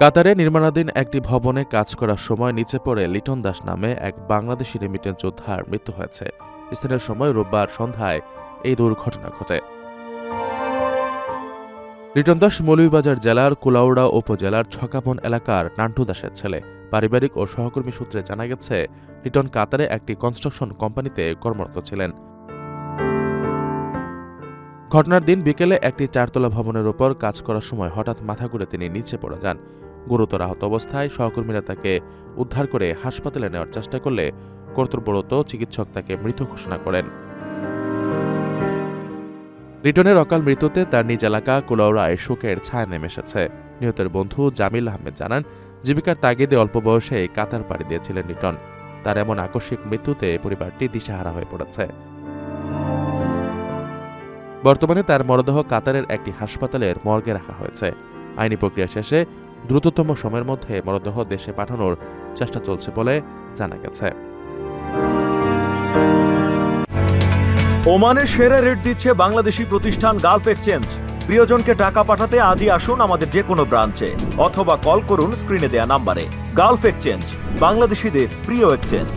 কাতারে নির্মাণাধীন একটি ভবনে কাজ করার সময় নিচে পড়ে লিটন দাস নামে এক বাংলাদেশি রেমিটেন্স যোদ্ধার মৃত্যু হয়েছে। স্থানীয় সময় রোববার সন্ধ্যায় এই দুর্ঘটনা ঘটে। লিটন দাস মৌলভীবাজার জেলার কুলাউড়া উপজেলার ছকাপন এলাকার নান্টু দাসের ছেলে। পারিবারিক ও সহকর্মী সূত্রে জানা গেছে, লিটন কাতারে একটি কনস্ট্রাকশন কোম্পানিতে কর্মরত ছিলেন। ঘটনার দিন বিকেলে একটি চারতলা ভবনের ওপর কাজ করার সময় হঠাৎ মাথা ঘুরে তিনি নিচে পড়ে যান। গুরুতর আহত অবস্থায় সহকর্মীরা তাকে উদ্ধার করে হাসপাতালে নেওয়ার চেষ্টা করলে কর্তব্যরত চিকিৎসক তাকে মৃত ঘোষণা করেন। রিটনের অকাল মৃত্যুতে তার নিজ এলাকা কুলাউড়ায় শোকের ছায়া নেমে এসেছে। নিহতের বন্ধু জামিল আহমেদ জানান, জীবিকার তাগিদে অল্প বয়সে কাতার পাড়ি দিয়েছিলেন রিটন। তার এমন আকস্মিক মৃত্যুতে পরিবারটি দিশাহারা হয়ে পড়েছে। বর্তমানে তার মরদেহ কাতারের একটি হাসপাতালের মর্গে রাখা হয়েছে। আইনি প্রক্রিয়া শেষে দ্রুততম সময়ের মধ্যে মরদেহ দেশে পাঠানোর চেষ্টা চলছে বলে জানা গেছে। ওমানের সেরা রেট দিচ্ছে বাংলাদেশি প্রতিষ্ঠান গালফ এক্সচেঞ্জ। প্রিয়জনকে টাকা পাঠাতে আজই আসুন আমাদের যে কোনো ব্রাঞ্চে, অথবা কল করুন স্ক্রিনে দেয়া নাম্বারে। গালফ এক্সচেঞ্জ, বাংলাদেশিদের প্রিয় এক্সচেঞ্জ।